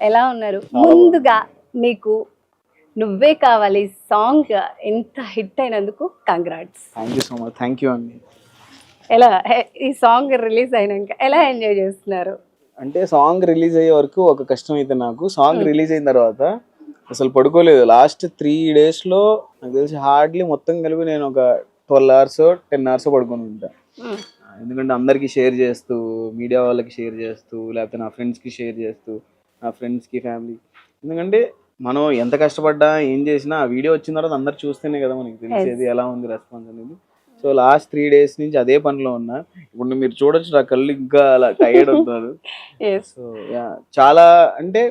ఎలా ఉన్నారు? ముందుగా మీకు నువ్వే కావాలి సాంగ్ ఎంత హిట్ అయినందుకు congrats. Thank you so much thank you అండి ఎలా ఈ సాంగ్ రిలీజ్ అయినాక ఎలా ఎంజాయ్ చేస్తున్నారు? అంటే సాంగ్ రిలీజ్ అయ్యే వరకు ఒక కష్టం అయితే నాకు. సాంగ్ రిలీజ్ అయిన తర్వాత అసలు పడుకోలేదు. లాస్ట్ త్రీ డేస్లో నాకు తెలిసి హార్డ్లీ మొత్తం కలిపి నేను ఒక ట్వెల్వ్ అవర్స్ టెన్ అవర్స్ పడుకొని ఉంటా. మ్మ్. ఎందుకంటే అందరికీ షేర్ చేస్తూ మీడియా వాళ్ళకి షేర్ చేస్తూ లేకపోతే నా ఫ్రెండ్స్కి షేర్ చేస్తూ నా ఫ్రెండ్స్కి ఫ్యామిలీ ఎందుకంటే మనం ఎంత కష్టపడ్డా ఏం చేసినా ఆ వీడియో వచ్చిన తర్వాత అందరు చూస్తేనే కదా మనకి తెలిసేది ఎలా ఉంది రెస్పాన్స్ అనేది. సో లాస్ట్ త్రీ డేస్ నుంచి అదే పనిలో ఉన్నా. ఇప్పుడు మీరు చూడొచ్చు నా కళ్ళు ఇంకా అలా టైర్డ్ అవుతున్నారు. Yes so yeah. చాలా అంటే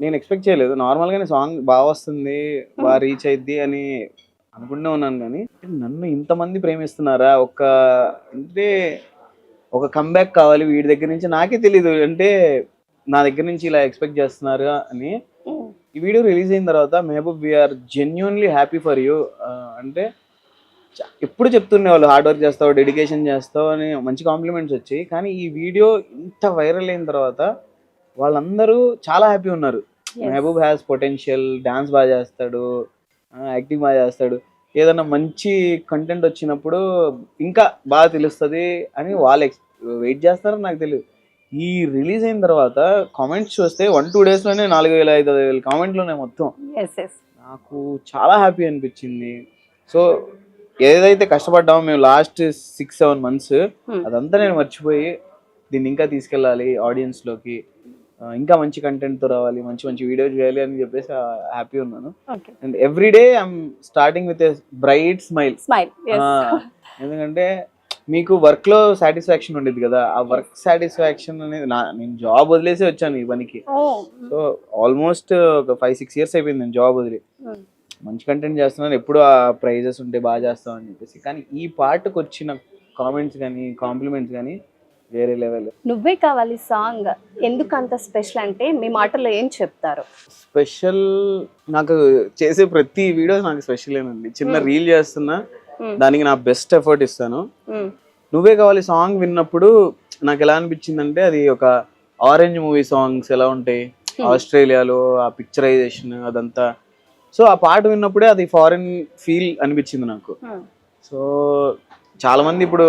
నేను ఎక్స్పెక్ట్ చేయలేదు. నార్మల్గానే సాంగ్ బాగా వస్తుంది బాగా రీచ్ అయిద్ది అని అనుకుంటూ ఉన్నాను కానీ నన్ను ఇంతమంది ప్రేమిస్తున్నారా? ఒక అంటే ఒక కంబ్యాక్ కావాలి వీడి దగ్గర నుంచి నాకే తెలీదు. అంటే నా దగ్గర నుంచి ఇలా ఎక్స్పెక్ట్ చేస్తున్నారు అని. ఈ వీడియో రిలీజ్ అయిన తర్వాత Mahaboob we're genuinely happy for you అంటే ఎప్పుడు చెప్తుండే వాళ్ళు హార్డ్ వర్క్ చేస్తావు డెడికేషన్ చేస్తావు అని మంచి కాంప్లిమెంట్స్ వచ్చాయి. కానీ ఈ వీడియో ఇంత వైరల్ అయిన తర్వాత వాళ్ళందరూ చాలా హ్యాపీ ఉన్నారు. మహబూబ్ హ్యాస్ పొటెన్షియల్ డాన్స్ బాగా చేస్తాడు యాక్టింగ్ బాగా చేస్తాడు. ఏదైనా మంచి కంటెంట్ వచ్చినప్పుడు ఇంకా బాగా తెలుస్తుంది అని వాళ్ళు వెయిట్ చేస్తారని నాకు తెలియదు ఈ రిలీజ్ అయిన తర్వాత కామెంట్స్ చూస్తే వన్ టూ డేస్లోనే నాలుగు వేల ఐదు వేల కామెంట్లు ఉన్నాయి మొత్తం. నాకు చాలా హ్యాపీ అనిపించింది. సో ఏదైతే కష్టపడ్డామో మేము లాస్ట్ సిక్స్ సెవెన్ మంత్స్. అదంతా నేను మర్చిపోయి దీన్ని ఇంకా తీసుకెళ్ళాలి ఆడియన్స్లోకి ఇంకా మంచి కంటెంట్తో రావాలి మంచి మంచి వీడియో చేయాలి అని చెప్పేసి హ్యాపీ ఉన్నాను. And every day I'm starting with bright smile smile ఎందుకంటే మీకు వర్క్లో సాటిస్ఫాక్షన్ ఉండేది కదా ఆ వర్క్ సాటిస్ఫాక్షన్ అనేది నా నేను జాబ్ వదిలేసి వచ్చాను ఈ పనికి. సో ఆల్మోస్ట్ ఒక ఫైవ్ సిక్స్ ఇయర్స్ అయిపోయింది నేను జాబ్ వదిలి. Hmm. మంచి కంటెంట్ చేస్తున్నాను ఎప్పుడు ఆ ప్రైజెస్ ఉంటే బాగా చేస్తాం అని చెప్పేసి. కానీ ఈ పాటకు వచ్చిన కామెంట్స్ కానీ కాంప్లిమెంట్స్ కానీ వేరే లెవెల్ నువ్వే కావాలి సాంగ్ ఎందుకు అంత స్పెషల్ అంటే మీ మాటలో ఏం చెప్తారు? స్పెషల్ నాకు చేసే ప్రతి వీడియో నాకు స్పెషలేనండి చిన్న రీల్ చేస్తున్నా. దానికి నా బెస్ట్ ఎఫర్ట్ ఇస్తాను. నువ్వే కావాలి సాంగ్ విన్నప్పుడు నాకు ఎలా అనిపించిందంటే అది ఒక ఆరెంజ్ మూవీ సాంగ్స్ ఎలా ఉంటాయి? ఆస్ట్రేలియాలో ఆ పిక్చరైజేషన్ అదంతా. సో ఆ పాట విన్నప్పుడే అది ఫారెన్ ఫీల్ అనిపించింది నాకు. సో చాలా మంది ఇప్పుడు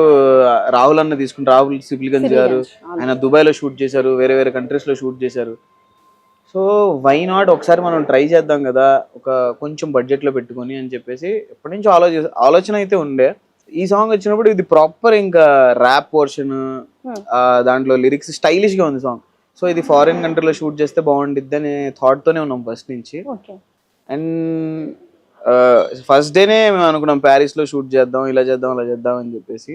రాహుల్ అన్న తీసుకుంటే రాహుల్ సిబిల్గంజ్ గారు. ఆయన దుబాయ్లో షూట్ చేశారు వేరే వేరే కంట్రీస్లో షూట్ చేశారు. సో వై నాట్ ఒకసారి మనం ట్రై చేద్దాం కదా ఒక కొంచెం బడ్జెట్లో పెట్టుకొని అని చెప్పేసి ఎప్పటి నుంచో ఆలోచన ఆలోచన అయితే ఉండే. ఈ సాంగ్ వచ్చినప్పుడు ఇది ప్రాపర్ ఇంకా ర్యాప్ పోర్షన్ Hmm. దాంట్లో లిరిక్స్ స్టైలిష్గా ఉంది సాంగ్ సో ఇది ఫారిన్ కంట్రీలో షూట్ చేస్తే బాగుండిద్ది అనే థాట్తోనే ఉన్నాం ఫస్ట్ నుంచి. అండ్ ఫస్ట్ డేనే మేము అనుకున్నాం ప్యారిస్లో షూట్ చేద్దాం ఇలా చేద్దాం అలా చేద్దాం అని చెప్పేసి.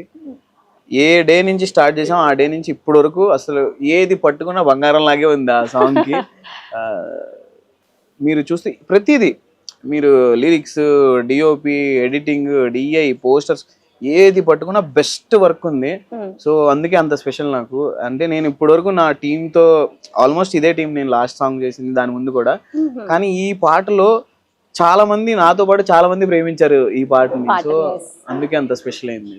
ఏ డే నుంచి స్టార్ట్ చేసాం ఆ డే నుంచి ఇప్పటి వరకు అసలు ఏది పట్టుకున్నా బంగారం లాగే ఉంది ఆ సాంగ్కి మీరు చూస్తే ప్రతిదీ మీరు lyrics DOP editing DI posters ఏది పట్టుకున్నా బెస్ట్ వర్క్ ఉంది. మ్మ్. సో అందుకే అంత స్పెషల్ నాకు. అంటే నేను ఇప్పటి వరకు నా టీంతో ఆల్మోస్ట్ ఇదే టీం నేను లాస్ట్ సాంగ్ చేసింది దాని ముందు కూడా. మ్మ్. కానీ ఈ పాటలో చాలా మంది నాతో పాటు చాలా మంది ప్రేమించారు ఈ పాటని పాట, సో. అందుకే అంత స్పెషల్ అయింది.